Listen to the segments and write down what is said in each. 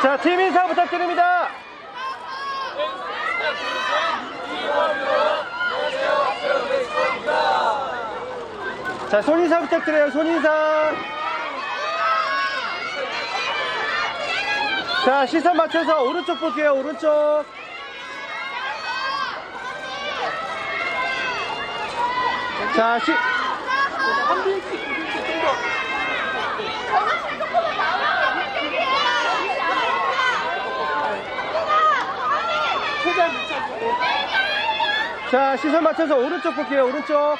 자, 팀 인사 부탁드립니다. 자, 손인사 부탁드려요, 손인사. 자, 시선 맞춰서 오른쪽 볼게요, 오른쪽. 자, 시, 자, 시선 맞춰서 오른쪽 볼게요, 오른쪽.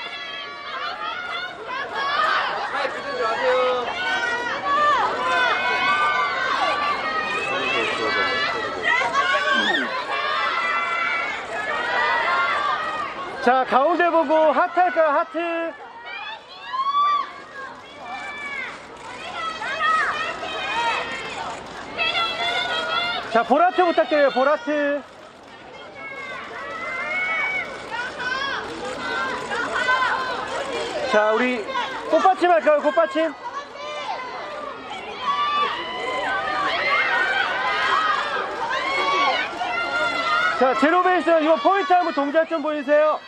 자, 가운데 보고 하트 할까요, 하트? 자, 보라트 부탁드려요, 보라트. 자, 우리 꽃받침 할까요, 꽃받침? 자, 제로베이스 이거 포인트 한번 동작 좀 보여주세요.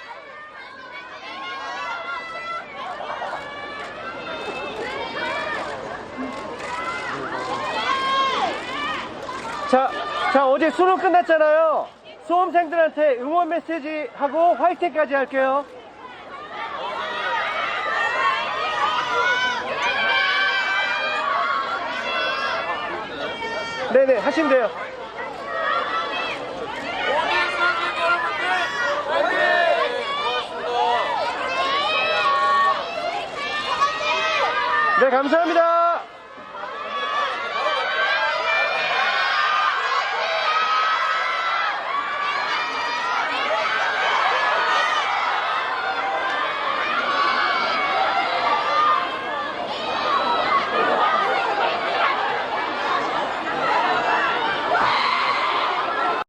자, 자, 어제 수능 끝났잖아요. 수험생들한테 응원 메시지 하고 화이팅까지 할게요. 네네, 하시면 돼요. 네, 감사합니다.